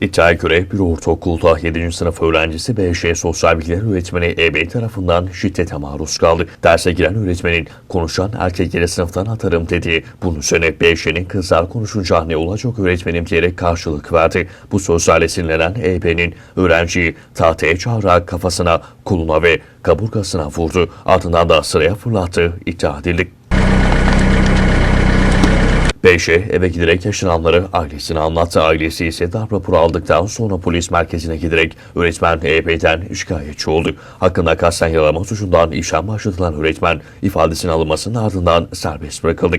İddiaya göre bir ortaokulda 7. sınıf öğrencisi BŞ Sosyal Bilgiler Öğretmeni EB tarafından şiddete maruz kaldı. Derse giren öğretmenin konuşan erkekleri sınıftan atarım dediği bunun üzerine BŞ'nin kızlar konuşunca ne olacak öğretmenim diyerek karşılık verdi. Bu sözlerle sinirlenen EB'nin öğrenciyi tahtaya çağırarak kafasına, koluna ve kaburgasına vurdu. Ardından da sıraya fırlattı iddia edildi. Beyşe eve giderek yaşananları ailesine anlattı. Ailesi ise darp raporu aldıktan sonra polis merkezine giderek öğretmen EYP'den şikayetçi oldu. Hakkında kasten yaralama suçundan işlem başlatılan öğretmen ifadesinin alınmasının ardından serbest bırakıldı.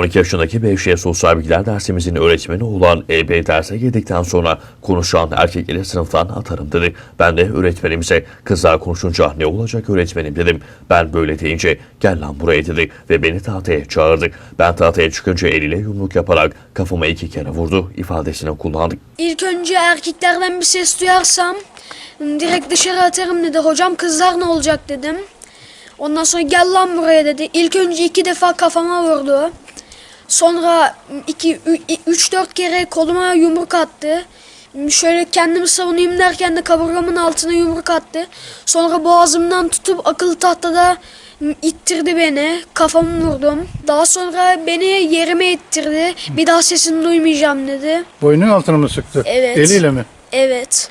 12 yaşındaki Beyşehir Sosyal Bilgiler dersimizin öğretmeni olan EB derse girdikten sonra konuşan erkekleri sınıftan atarım dedi. Ben de öğretmenimize kızlar konuşunca ne olacak öğretmenim dedim. Ben böyle deyince gel lan buraya dedi ve beni tahtaya çağırdı. Ben tahtaya çıkınca eliyle yumruk yaparak kafama iki kere vurdu ifadesini kullandı. İlk önce erkeklerden bir ses duyarsam direkt dışarı atarım dedi. Hocam kızlar ne olacak dedim. Ondan sonra gel lan buraya dedi. İlk önce iki defa kafama vurdu. Sonra iki, ü- üç dört kere koluma yumruk attı. Şöyle kendimi savunayım derken de kaburgamın altına yumruk attı. Sonra boğazımdan tutup akıllı tahtada ittirdi beni. Kafamı vurdum. Daha sonra beni yerime ittirdi. Bir daha sesini duymayacağım dedi. Boynun altına mı sıktı? Evet. Eliyle mi? Evet.